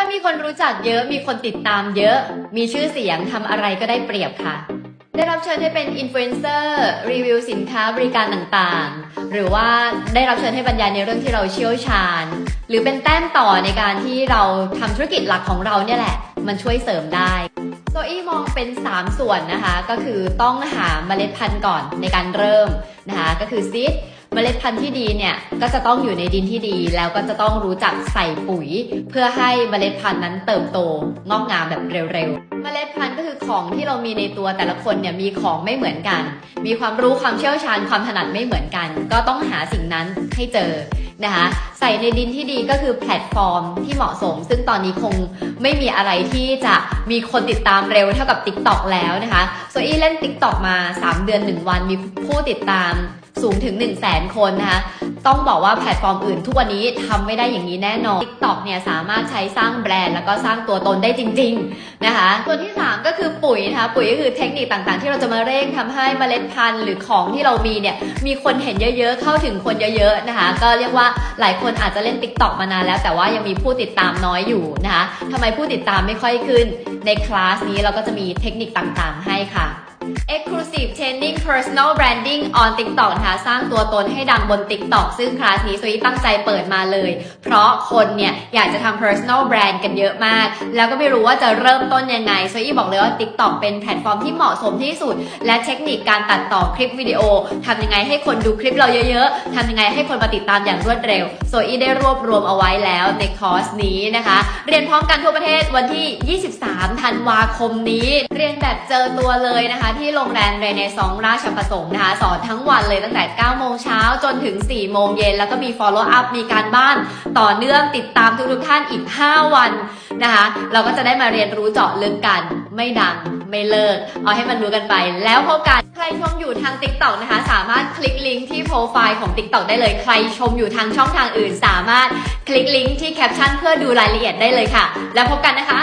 ถ้ามีคนรู้จักเยอะ มีคนติดตามเยอะ มีชื่อเสียงทำอะไรก็ได้เปรียบค่ะ ได้รับเชิญให้เป็นอินฟลูเอนเซอร์รีวิวสินค้าบริการต่างๆ หรือว่าได้รับเชิญให้บรรยายในเรื่องที่เราเชี่ยวชาญ หรือเป็นแต้มต่อในการที่เราทำธุรกิจหลักของเราเนี่ยแหละ มันช่วยเสริมได้โซอี้มองเป็น 3 ส่วนนะคะ ก็คือต้องหาเมล็ดพันธุ์ก่อนในการเริ่มนะคะ ก็คือซีด เมล็ดพันธุ์ที่ดีเนี่ยก็จะต้องอยู่ในดินที่ดี แล้วก็จะต้องรู้จักใส่ปุ๋ย เพื่อให้เมล็ดพันธุ์นั้นเติบโตงอกงามแบบเร็วๆ เมล็ดพันธุ์ก็คือของที่เรามีในตัวแต่ละคนเนี่ยมีของไม่เหมือนกัน มีความรู้ความเชี่ยวชาญความถนัดไม่เหมือนกัน ก็ต้องหาสิ่งนั้นให้เจอ นะคะใส่ในดินที่ดีก็คือแพลตฟอร์มที่เหมาะสม ซึ่งตอนนี้คงไม่มีอะไรที่จะมีคนติดตามเร็วเท่ากับ TikTok แล้วนะคะโซอี้เล่น TikTok มา 3 เดือน 1 วันมีผู้ติดตามสูงถึง 1 0 0 0 0แสนคนนะคะ ต้องบอกว่าแพลตฟอร์มอื่น ทุกวันนี้ทำไม่ได้อย่างนี้แน่นอน TikTok เนี่ยสามารถใช้สร้างแบรนด์แล้วก็สร้างตัวตนได้จริง ๆนะคะส่วที่ 3 ก็คือปุ๋ยนะคะปุ๋ยก็คือเทคนิคต่างๆ ที่เราจะมาเร่งทำให้เมล็ดพันธุ์หรือของที่เรามีเนี่ยมีคนเห็นเยอะๆ เข้าถึงคนเยอะๆนะคะ ก็เรียกว่าหลายคนอาจจะเล่น Tik t o อกมานานแล้ว แต่ว่ายังมีผู้ติดตามน้อยอยู่นะคะทำไมผู้ติดตามไม่ค่อยขึ้นในคลาสนี้เราก็จะมีเทคนิคต่างๆ ให้ค่ะ Exclusive Personal Branding on TikTok นะคะสร้างตัวตนให้ดังบน TikTok ซึ่งคลาสนี้สวีตั้งใจเปิดมาเลย เพราะคนเนี่ยอยากจะทำ personal brand กันเยอะมาก แล้วก็ไม่รู้ว่าจะเริ่มต้นยังไงสวีบอกเลยว่า TikTok เป็นแพลตฟอร์มที่เหมาะสมที่สุด และเทคนิคการตัดต่อคลิปวิดีโอทำยังไงให้คนดูคลิปเราเยอะๆทำยังไงให้คนมาติดตามอย่างรวดเร็วโซอี้ได้รวบรวมเอาไว้แล้วในคอร์สนี้นะคะ เรียนพร้อมกันทั่วประเทศวันที่ 23 ธันวาคมนี้ เรียนแบบเจอตัวเลยนะคะ ที่โรงแรมเรเนซองราชประสงค์นะคะสอนทั้งวันเลยตั้งแต่ 9 โมงเช้าจนถึง 4 โมงเย็น แล้วก็มี follow up มีการบ้านต่อเนื่องติดตามทุกๆท่านอีก 5 วันนะคะ เราก็จะได้มาเรียนรู้เจาะลึกกันไม่ดังไม่เลิก เอาให้มันรู้กันไป แล้วพบกัน ใครชมอยู่ทาง TikTok นะคะ สามารถคลิกลิงก์ที่โปรไฟล์ของ TikTok ได้เลย ใครชมอยู่ทางช่องทางอื่น สามารถคลิกลิงก์ที่แคปชั่นเพื่อดูรายละเอียดได้เลยค่ะ แล้วพบกันนะคะ